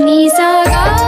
नि सा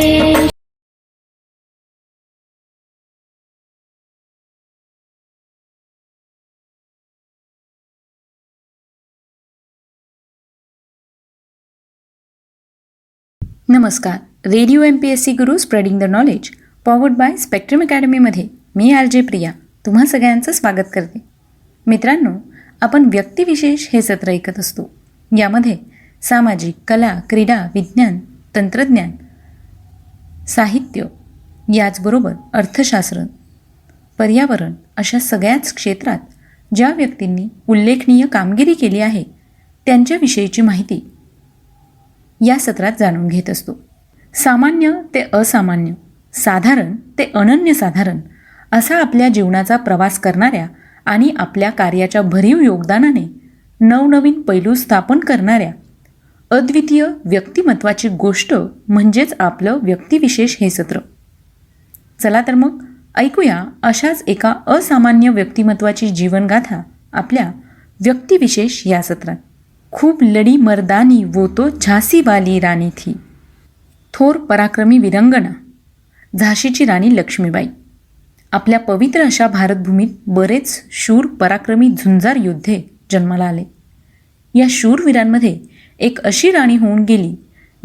नमस्कार. Radio M P S C Guru spreading the knowledge powered by spectrum अकॅडमीमध्ये मी आर जे प्रिया तुम्हा सगळ्यांचं स्वागत करते. मित्रांनो आपण व्यक्तिविशेष हे सत्र ऐकत असतो. यामध्ये सामाजिक कला क्रीडा विज्ञान तंत्रज्ञान साहित्य याचबरोबर अर्थशास्त्र पर्यावरण अशा सगळ्याच क्षेत्रात ज्या व्यक्तींनी उल्लेखनीय कामगिरी केली आहे त्यांच्याविषयीची माहिती या सत्रात जाणून घेत असतो. सामान्य ते असामान्य साधारण ते अनन्यसाधारण असा आपल्या जीवनाचा प्रवास करणाऱ्या आणि आपल्या कार्याच्या भरीव योगदानाने नवनवीन पैलू स्थापन करणाऱ्या अद्वितीय व्यक्तिमत्वाची गोष्ट म्हणजेच आपलं व्यक्तिविशेष हे सत्र. चला तर मग ऐकूया अशाच एका असामान्य व्यक्तिमत्वाची जीवनगाथा आपल्या व्यक्तिविशेष या सत्रात. खूप लडी मर्दानी वो तो झासीवाली राणी थी। थोर पराक्रमी विरंगना झाशीची राणी लक्ष्मीबाई। आपल्या पवित्र अशा भारतभूमीत बरेच शूर पराक्रमी झुंजार योद्धे जन्माला आले। या शूरवीरांमध्ये एक अशी राणी होऊन गेली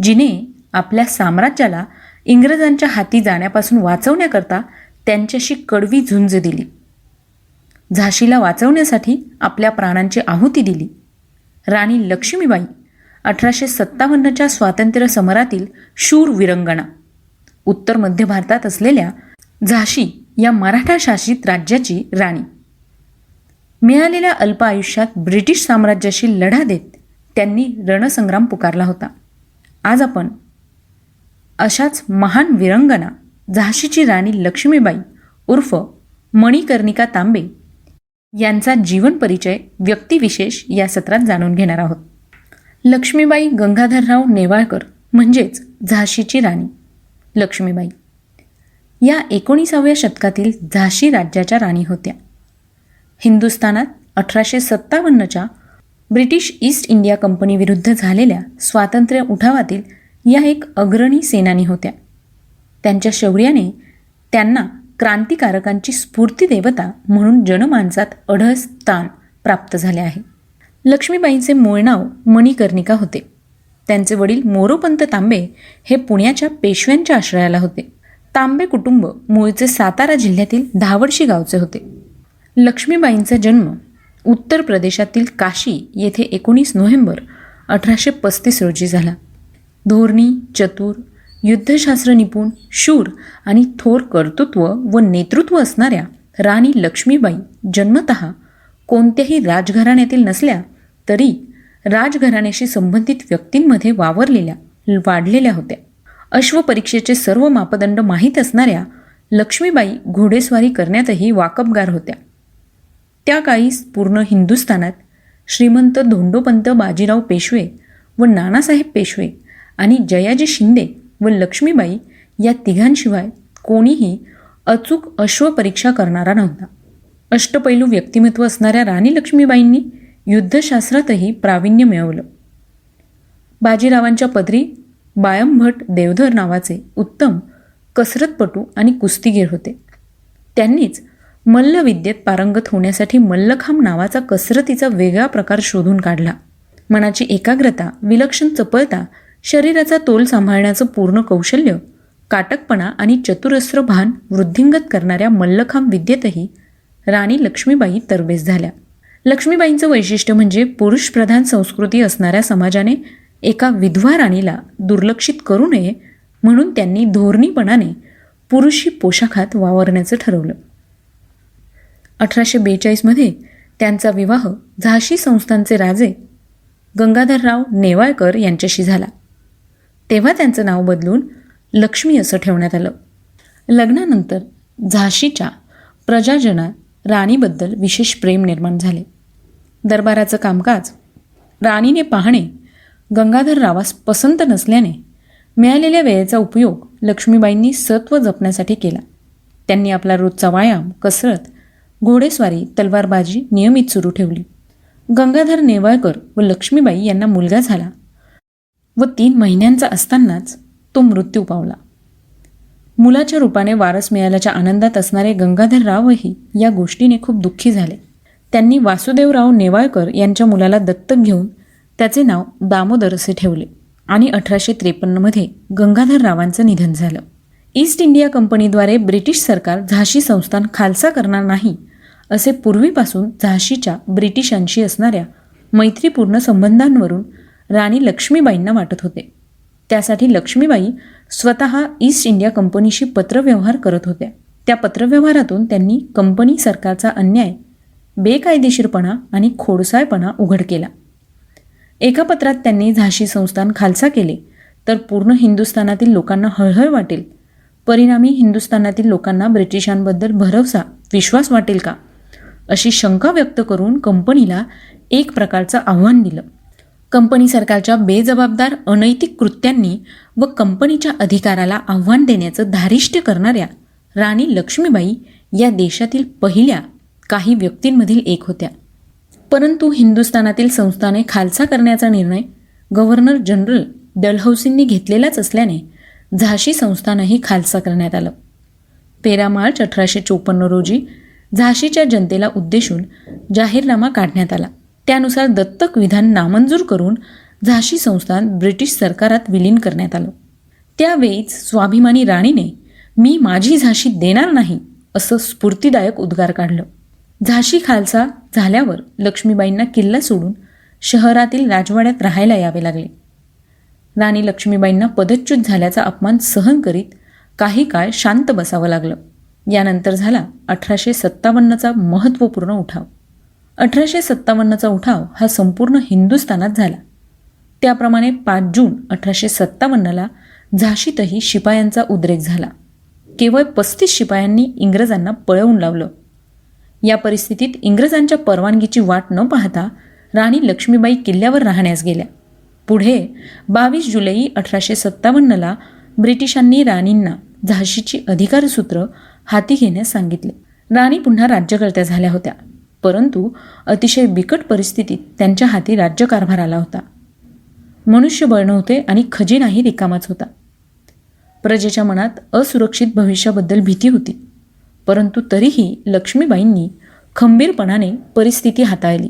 जिने आपल्या साम्राज्याला इंग्रजांच्या हाती जाण्यापासून वाचवण्याकरता त्यांच्याशी कडवी झुंज दिली। झाशीला वाचवण्यासाठी आपल्या प्राणांची आहुती दिली। राणी लक्ष्मीबाई अठराशे सत्तावन्नच्या स्वातंत्र्य समरातील शूर विरंगणा. उत्तर मध्य भारतात असलेल्या झाशी या मराठा शासित राज्याची राणी. मिळालेल्या अल्प आयुष्यात ब्रिटिश साम्राज्याशी लढा देत त्यांनी रणसंग्राम पुकारला होता. आज आपण अशाच महान विरंगना झाशीची राणी लक्ष्मीबाई उर्फ मणिकर्णिका तांबे यांचा जीवन परिचय व्यक्तिविशेष या सत्रात जाणून घेणार आहोत. लक्ष्मीबाई गंगाधरराव नेवाळकर म्हणजेच झाशीची राणी. लक्ष्मीबाई. या एकोणीसाव्या शतकातील झाशी राज्याच्या राणी होत्या. हिंदुस्थानात अठराशे सत्तावन्नच्या ब्रिटिश ईस्ट इंडिया कंपनीविरुद्ध झालेल्या स्वातंत्र्य उठावातील या एक अग्रणी सेनानी होत्या. त्यांच्या शौर्याने त्यांना क्रांतिकारकांची स्फूर्ती देवता म्हणून जनमानसात अढळ स्थान प्राप्त झाले आहे. लक्ष्मीबाईंचे मूळ नाव मणिकर्णिका होते. त्यांचे वडील मोरोपंत तांबे हे पुण्याच्या पेशव्यांच्या आश्रयाला होते. तांबे कुटुंब मूळचे सातारा जिल्ह्यातील धावडशी गावचे होते. लक्ष्मीबाईंचा जन्म उत्तर प्रदेशातील काशी येथे एकोणीस नोव्हेंबर अठराशे पस्तीस रोजी झाला. धोरणी चतुर युद्धशास्त्र निपुण शूर आणि थोर कर्तृत्व व नेतृत्व असणाऱ्या राणी लक्ष्मीबाई जन्मत कोणत्याही राजघराण्यातील नसल्या तरी राजघराण्याशी संबंधित व्यक्तींमध्ये वावरलेल्या वाढलेल्या होत्या. अश्वपरीक्षेचे सर्व मापदंड माहीत असणाऱ्या लक्ष्मीबाई घोडेस्वारी करण्यातही वाकबगार होत्या. त्या काळी पूर्ण हिंदुस्थानात श्रीमंत धोंडोपंत बाजीराव पेशवे व नानासाहेब पेशवे आणि जयाजी शिंदे व लक्ष्मीबाई या तिघांशिवाय कोणीही अचूक अश्वपरीक्षा करणारा नव्हता. अष्टपैलू व्यक्तिमत्व असणाऱ्या राणी लक्ष्मीबाईंनी युद्धशास्त्रातही प्रावीण्य मिळवलं. बाजीरावांच्या पदरी बायमभट देवधर नावाचे उत्तम कसरतपटू आणि कुस्तीगीर होते. त्यांनीच मल्लविद्येत पारंगत होण्यासाठी मल्लखांब नावाचा कसरतीचा वेगळा प्रकार शोधून काढला. मनाची एकाग्रता विलक्षण चपळता शरीराचा तोल सांभाळण्याचं पूर्ण कौशल्य काटकपणा आणि चतुरस्र भान वृद्धिंगत करणाऱ्या मल्लखांब विद्येतही राणी लक्ष्मीबाई तरबेज झाल्या. लक्ष्मीबाईंचं वैशिष्ट्य म्हणजे पुरुषप्रधान संस्कृती असणाऱ्या समाजाने एका विधवा राणीला दुर्लक्षित करू नये म्हणून त्यांनी धोरणीपणाने पुरुषी पोशाखात वावरण्याचं ठरवलं. अठराशे बेचाळीसमध्ये त्यांचा विवाह झाशी संस्थांचे राजे गंगाधरराव नेवाळकर यांच्याशी झाला. तेव्हा त्यांचं नाव बदलून लक्ष्मी असं ठेवण्यात आलं. लग्नानंतर झाशीच्या प्रजाजनात राणीबद्दल विशेष प्रेम निर्माण झाले. दरबाराचं कामकाज राणीने पाहणे गंगाधररावास पसंत नसल्याने मिळालेल्या वेळेचा उपयोग लक्ष्मीबाईंनी सत्व जपण्यासाठी केला. त्यांनी आपला रोजचा व्यायाम कसरत घोडेस्वारी तलवारबाजी नियमित सुरू ठेवली. गंगाधर नेवाळकर व लक्ष्मीबाई यांना मुलगा झाला. व तीन महिन्यांचा असतानाच तो मृत्यू पावला. मुलाच्या रूपाने वारस मिळाल्याच्या आनंदात असणारे गंगाधररावही या गोष्टीने खूप दुःखी झाले. त्यांनी वासुदेवराव नेवाळकर यांच्या मुलाला दत्तक घेऊन त्याचे नाव दामोदर असे ठेवले आणि अठराशे त्रेपन्नमध्ये गंगाधररावांचं निधन झालं. ईस्ट इंडिया कंपनीद्वारे ब्रिटिश सरकार झाशी संस्थान खालसा करणार नाही असे पूर्वीपासून झाशीच्या ब्रिटिशांशी असणाऱ्या मैत्रीपूर्ण संबंधांवरून राणी लक्ष्मीबाईंना वाटत होते. त्यासाठी लक्ष्मीबाई स्वतः ईस्ट इंडिया कंपनीशी पत्रव्यवहार करत होत्या. त्या पत्रव्यवहारातून त्यांनी कंपनी सरकारचा अन्याय बेकायदेशीरपणा आणि खोडसाळपणा उघड केला. एका पत्रात त्यांनी झाशी संस्थान खालसा केले तर पूर्ण हिंदुस्थानातील लोकांना हळहळ वाटेल. परिणामी हिंदुस्थानातील लोकांना ब्रिटिशांबद्दल भरवसा विश्वास वाटेल का? अशी शंका व्यक्त करून कंपनीला एक प्रकारचं आव्हान दिलं. कंपनी सरकारच्या बेजबाबदार अनैतिक कृत्यांनी व कंपनीच्या अधिकाराला आव्हान देण्याचं धारिष्ट्य करणाऱ्या राणी लक्ष्मीबाई या देशातील पहिल्या काही व्यक्तींमधील एक होत्या. परंतु हिंदुस्थानातील संस्थाने खालसा करण्याचा निर्णय गव्हर्नर जनरल डलहौसींनी घेतलेलाच असल्याने झाशी संस्थानही खालसा करण्यात आलं. तेरा मार्च अठराशे चोपन्न रोजी झाशीच्या जनतेला उद्देशून जाहीरनामा काढण्यात आला. त्यानुसार दत्तक विधान नामंजूर करून झाशी संस्थान ब्रिटिश सरकारात विलीन करण्यात आलं. त्यावेळीच स्वाभिमानी राणीने मी माझी झाशी देणार नाही असं स्फूर्तिदायक उद्गार काढलं. झाशी खालसा झाल्यावर लक्ष्मीबाईंना किल्ला सोडून शहरातील राजवाड्यात राहायला यावे लागले. राणी लक्ष्मीबाईंना पदच्युत झाल्याचा अपमान सहन करीत काही काळ शांत बसावं लागलं. यानंतर झाला अठराशे सत्तावन्नचा महत्त्वपूर्ण उठाव. अठराशे सत्तावन्नचा उठाव हा संपूर्ण हिंदुस्थानात झाला. त्याप्रमाणे पाच जून अठराशे सत्तावन्नला झाशीतही शिपायांचा उद्रेक झाला. केवळ पस्तीस शिपायांनी इंग्रजांना पळवून लावलं. या परिस्थितीत इंग्रजांच्या परवानगीची वाट न पाहता राणी लक्ष्मीबाई किल्ल्यावर राहण्यास गेल्या. पुढे बावीस जुलै अठराशे सत्तावन्नला ब्रिटिशांनी राणींना झाशीची अधिकारसूत्र हाती घेण्यास सांगितले. राणी पुन्हा राज्यकर्त्या झाल्या होत्या. परंतु अतिशय बिकट परिस्थितीत त्यांच्या हाती राज्यकारभार आला होता. मनुष्यबळ नव्हते आणि खजिनाही रिकामाच होता. प्रजेच्या मनात असुरक्षित भविष्याबद्दल भीती होती. परंतु तरीही लक्ष्मीबाईंनी खंबीरपणाने परिस्थिती हाताळली.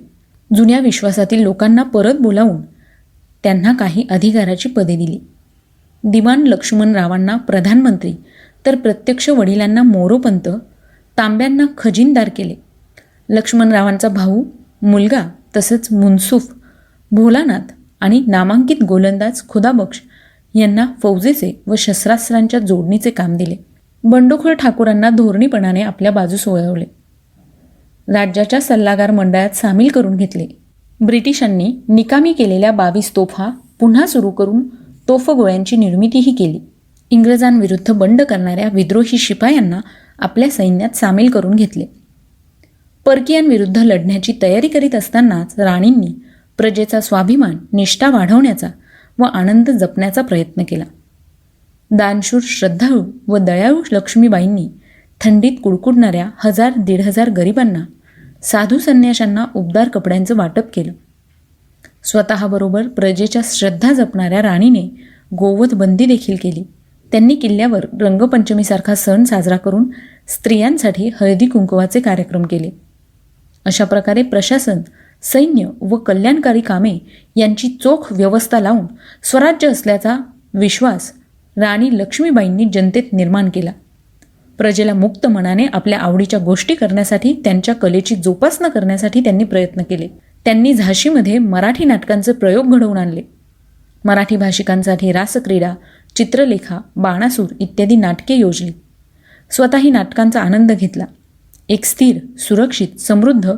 जुन्या विश्वासातील लोकांना परत बोलावून त्यांना काही अधिकाराची पदे दिली. दिवाण लक्ष्मणरावांना प्रधानमंत्री तर प्रत्यक्ष वडिलांना मोरोपंत तांब्यांना खजिनदार केले. लक्ष्मणरावांचा भाऊ मुलगा तसंच मुन्सूफ भोलानाथ आणि नामांकित गोलंदाज खुदाबक्ष यांना फौजेचे व शस्त्रास्त्रांच्या जोडणीचे काम दिले. बंडखोर ठाकूरांना धोरणीपणाने आपल्या बाजूस वळवले. राज्याच्या सल्लागार मंडळात सामील करून घेतले. ब्रिटिशांनी निकामी केलेल्या बावीस तोफा पुन्हा सुरू करून तोफगोळ्यांची निर्मितीही केली. इंग्रजांविरुद्ध बंड करणाऱ्या विद्रोही शिपायांना आपल्या सैन्यात सामील करून घेतले. परकीयांविरुद्ध लढण्याची तयारी करीत असतानाच राणींनी प्रजेचा स्वाभिमान निष्ठा वाढवण्याचा व आनंद जपण्याचा प्रयत्न केला. दानशूर श्रद्धाळू व दयाळू लक्ष्मीबाईंनी थंडीत कुडकुडणाऱ्या हजार दीड हजार गरिबांना साधू संन्याशांना उबदार कपड्यांचं वाटप केलं. स्वतःबरोबर प्रजेच्या श्रद्धा जपणाऱ्या राणीने गोवध बंदी देखील केली. त्यांनी किल्ल्यावर रंगपंचमीसारखा सण साजरा करून स्त्रियांसाठी हळदी कुंकवाचे कार्यक्रम केले. अशा प्रकारे प्रशासन सैन्य व कल्याणकारी कामे यांची चोख व्यवस्था लावून स्वराज्य असल्याचा विश्वास राणी लक्ष्मीबाईंनी जनतेत निर्माण केला. प्रजेला मुक्त मनाने आपल्या आवडीच्या गोष्टी करण्यासाठी त्यांच्या कलेची जोपासना करण्यासाठी त्यांनी प्रयत्न केले. त्यांनी झाशीमध्ये मराठी नाटकांचे प्रयोग घडवून आणले. मराठी भाषिकांसाठी रासक्रीडा चित्रलेखा बाणासूर इत्यादी नाटके योजली. स्वतःही नाटकांचा आनंद घेतला. एक स्थिर सुरक्षित समृद्ध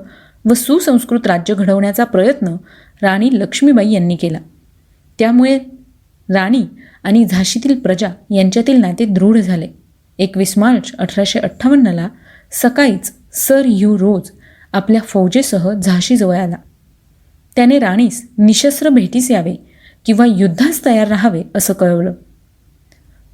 व सुसंस्कृत राज्य घडवण्याचा प्रयत्न राणी लक्ष्मीबाई यांनी केला. त्यामुळे राणी आणि झाशीतील प्रजा यांच्यातील नाते दृढ झाले. एकवीस मार्च अठराशे अठ्ठावन्नला सकाळीच सर यू रोज आपल्या फौजेसह झाशीजवळ आला. त्याने राणीस निशस्त्र भेटीस यावे किंवा युद्धास तयार राहावे असं कळवलं.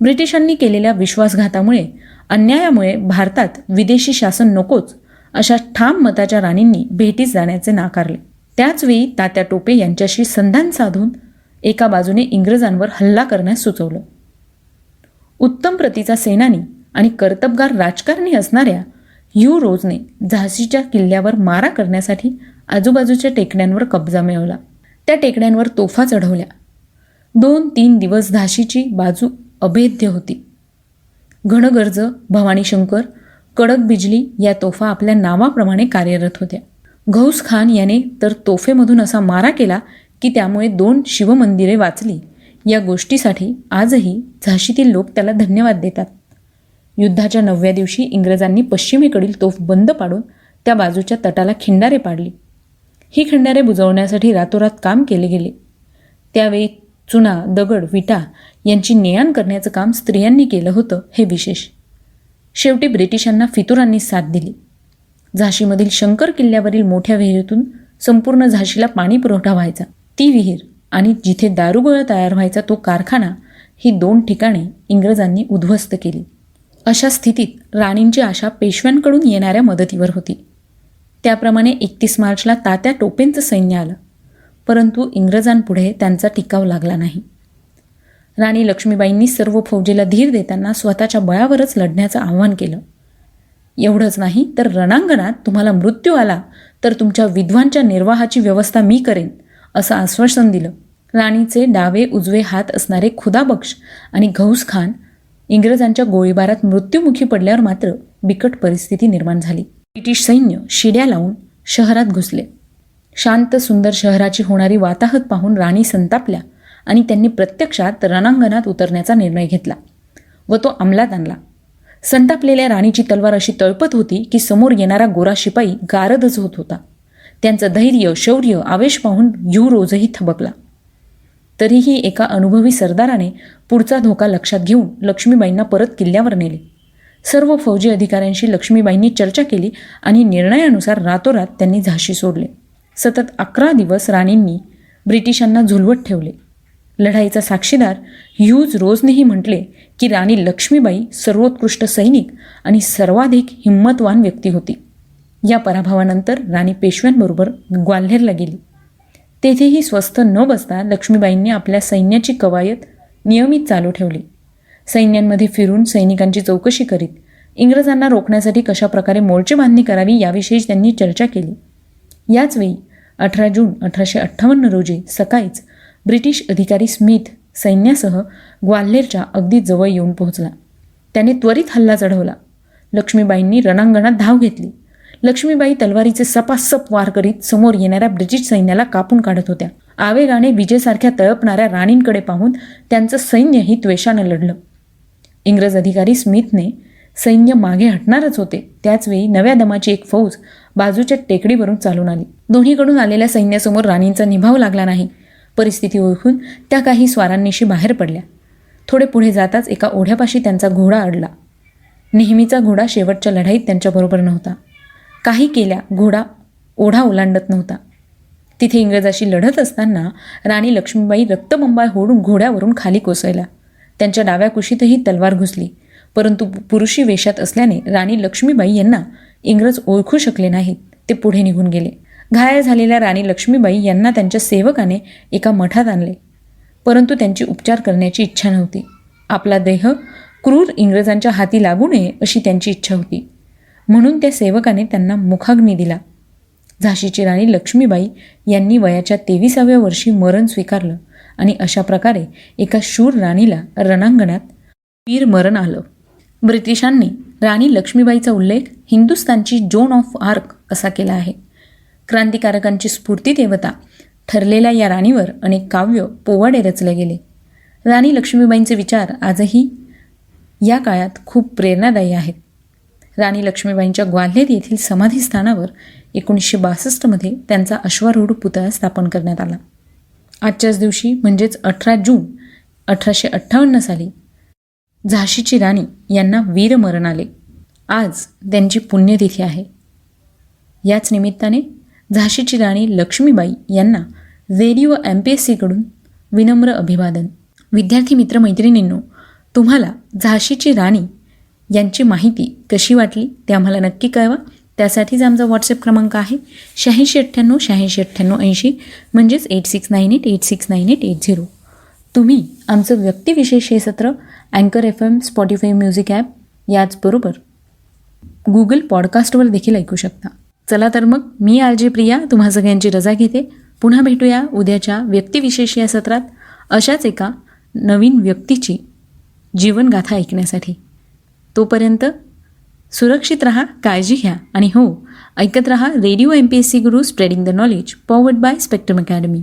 ब्रिटिशांनी केलेल्या विश्वासघातामुळे अन्यायामुळे भारतात विदेशी शासन नकोच अशा ठाम मताच्या राणींनी भेटीस जाण्याचे नाकारले. त्याचवेळी तात्या टोपे यांच्याशी संधान साधून एका बाजूने इंग्रजांवर हल्ला करण्यास सुचवलं. उत्तम प्रतीचा सेनानी आणि कर्तबगार राजकारणी असणाऱ्या यू रोजने झाशीच्या किल्ल्यावर मारा करण्यासाठी आजूबाजूच्या टेकड्यांवर कब्जा मिळवला. त्या टेकड्यांवर तोफा चढवल्या. दोन तीन दिवस झाशीची बाजू अभेद्य होती. घनगर्ज भवानीशंकर कडक बिजली या तोफा आपल्या नावाप्रमाणे कार्यरत होत्या. घौस खान याने तर तोफेमधून असा मारा केला की त्यामुळे दोन शिवमंदिरे वाचली. या गोष्टीसाठी आजही झाशीतील लोक त्याला धन्यवाद देतात. युद्धाच्या नवव्या दिवशी इंग्रजांनी पश्चिमेकडील तोफ बंद पाडून त्या बाजूच्या तटाला खिंडारे पाडली. ही खिंडारे बुजवण्यासाठी रातोरात काम केले गेले. त्यावेळी चुना दगड विटा यांची नेआण करण्याचं काम स्त्रियांनी केलं होतं हे विशेष. शेवटी ब्रिटिशांना फितुरांनी साथ दिली. झाशीमधील शंकर किल्ल्यावरील मोठ्या विहिरीतून संपूर्ण झाशीला पाणी पुरवठा व्हायचा. ती विहीर आणि जिथे दारुगोळा तयार व्हायचा तो कारखाना ही दोन ठिकाणे इंग्रजांनी उद्ध्वस्त केली. अशा स्थितीत राणींची आशा पेशव्यांकडून येणाऱ्या मदतीवर होती. त्याप्रमाणे एकतीस मार्चला तात्या टोपेंचं सैन्य आलं. परंतु इंग्रजांपुढे त्यांचा टिकाव लागला नाही. राणी लक्ष्मीबाईंनी सर्व फौजेला धीर देताना स्वतःच्या बळावरच लढण्याचं आव्हान केलं. एवढंच नाही तर रणांगणात तुम्हाला मृत्यू आला तर तुमच्या विद्वांच्या निर्वाहाची व्यवस्था मी करेन असं आश्वासन दिलं. राणीचे डावे उजवे हात असणारे खुदाबक्ष आणि घौस खान इंग्रजांच्या गोळीबारात मृत्युमुखी पडल्यावर मात्र बिकट परिस्थिती निर्माण झाली. ब्रिटिश सैन्य शिड्या लावून शहरात घुसले. शांत सुंदर शहराची होणारी वाताहत पाहून राणी संतापल्या. आणि त्यांनी प्रत्यक्षात रणांगणात उतरण्याचा निर्णय घेतला व तो अंमलात आणला. संतापलेल्या राणीची तलवार अशी तळपत होती की समोर येणारा गोरा शिपाई गारदच होत होता. त्यांचं धैर्य शौर्य आवेश पाहून यू रोजही थबकला. तरीही एका अनुभवी सरदाराने पुढचा धोका लक्षात घेऊन लक्ष्मीबाईंना परत किल्ल्यावर नेले. सर्व फौजी अधिकाऱ्यांशी लक्ष्मीबाईंनी चर्चा केली आणि निर्णयानुसार रातोरात त्यांनी झाशी सोडले. सतत अकरा दिवस राणींनी ब्रिटिशांना झुलवत ठेवले. लढाईचा साक्षीदार ह्यूज रोजनेही म्हटले की राणी लक्ष्मीबाई सर्वोत्कृष्ट सैनिक आणि सर्वाधिक हिंमतवान व्यक्ती होती. या पराभवानंतर राणी पेशव्यांबरोबर ग्वाल्हेरला गेली. तेथेही स्वस्थ न बसता लक्ष्मीबाईंनी आपल्या सैन्याची कवायत नियमित चालू ठेवली. सैन्यांमध्ये फिरून सैनिकांची चौकशी करीत इंग्रजांना रोखण्यासाठी कशाप्रकारे मोर्चे बांधणी करावी याविषयी त्यांनी चर्चा केली. याचवेळी अठरा जून अठराशे अठ्ठावन्न रोजी सकाळीच ब्रिटिश अधिकारी स्मिथ सैन्यासह ग्वाल्हेरच्या अगदी जवळ येऊन पोहोचला. त्याने त्वरित हल्ला चढवला. लक्ष्मीबाईंनी रणांगणात धाव घेतली. लक्ष्मीबाई तलवारीचे सपासप वार करीत समोर येणाऱ्या ब्रिटिश सैन्याला कापून काढत होत्या. आवेगाने विजेसारख्या तळपणाऱ्या राणींकडे पाहून त्यांचं सैन्यही त्वेषानं लढलं. इंग्रज अधिकारी स्मिथने सैन्य मागे हटणारच होते. त्याचवेळी नव्या दमाची एक फौज बाजूच्या टेकडीवरून चालून आली. दोन्हीकडून आलेल्या सैन्यासमोर राणींचा निभाव लागला नाही. परिस्थिती ओळखून त्या काही स्वारांनीशी बाहेर पडल्या. थोडे पुढे जाताच एका ओढ्यापाशी त्यांचा घोडा अडला. नेहमीचा घोडा शेवटच्या लढाईत त्यांच्याबरोबर नव्हता. काही केल्या घोडा ओढा ओलांडत नव्हता. तिथे इंग्रजाशी लढत असताना राणी लक्ष्मीबाई रक्तबंबाळ होडून घोड्यावरून खाली कोसळल्या. त्यांच्या डाव्या कुशीतही तलवार घुसली. परंतु पुरुषी वेशात असल्याने राणी लक्ष्मीबाई यांना इंग्रज ओळखू शकले नाहीत. ते पुढे निघून गेले. घायल झालेल्या राणी लक्ष्मीबाई यांना त्यांच्या सेवकाने एका मठात आणले. परंतु त्यांची उपचार करण्याची इच्छा नव्हती. आपला देह क्रूर इंग्रजांच्या हाती लागू नये अशी त्यांची इच्छा होती. म्हणून त्या सेवकाने त्यांना मुखाग्नी दिला. झाशीची राणी लक्ष्मीबाई यांनी वयाच्या तेविसाव्या वर्षी मरण स्वीकारलं आणि अशा प्रकारे एका शूर राणीला रणांगणात वीर मरण आलं. ब्रिटिशांनी राणी लक्ष्मीबाईचा उल्लेख हिंदुस्थानची जोन ऑफ आर्क असा केला आहे. क्रांतिकारकांची स्फूर्ती देवता ठरलेल्या या राणीवर अनेक काव्य पोवाडे रचले गेले. राणी लक्ष्मीबाईंचे विचार आजही या काळात खूप प्रेरणादायी आहेत. राणी लक्ष्मीबाईंच्या ग्वाल्हेर येथील समाधीस्थानावर एकोणीसशे बासष्टमध्ये त्यांचा अश्वारूढ पुतळा स्थापन करण्यात आला. आजच्याच दिवशी म्हणजेच अठरा जून अठराशे अठ्ठावन्न साली झाशीची राणी यांना वीरमरण आले. आज त्यांची पुण्यतिथी आहे. याच निमित्ताने झाशीची राणी लक्ष्मीबाई यांना रेडिओ एम पी एस सीकडून विनम्र अभिवादन. विद्यार्थी मित्रमैत्रिणींनो तुम्हाला झाशीची राणी यांची माहिती कशी वाटली ते आम्हाला नक्की कळवा. त्यासाठीच आमचा व्हॉट्सअप क्रमांक आहे शहाऐंशी अठ्ठ्याण्णव शहाऐंशी अठ्ठ्याण्णव ऐंशी म्हणजेच eight six nine eight eight six nine eight eight zero तुम्ही आमचं व्यक्तिविशेष हे सत्र अँकर F M Spotify music app याचबरोबर गुगल पॉडकास्टवर देखील ऐकू शकता. चला तर मग मी आर जे प्रिया तुम्हा सगळ्यांची रजा घेते. पुन्हा भेटूया उद्याच्या व्यक्तिविशेष या सत्रात. अशाच एका नवीन व्यक्तीची जीवनगाथा ऐकण्यासाठी. तोपर्यंत सुरक्षित रहा काळजी घ्या आणि हो ऐकत रहा radio M P S C Guru spreading the knowledge powered by spectrum academy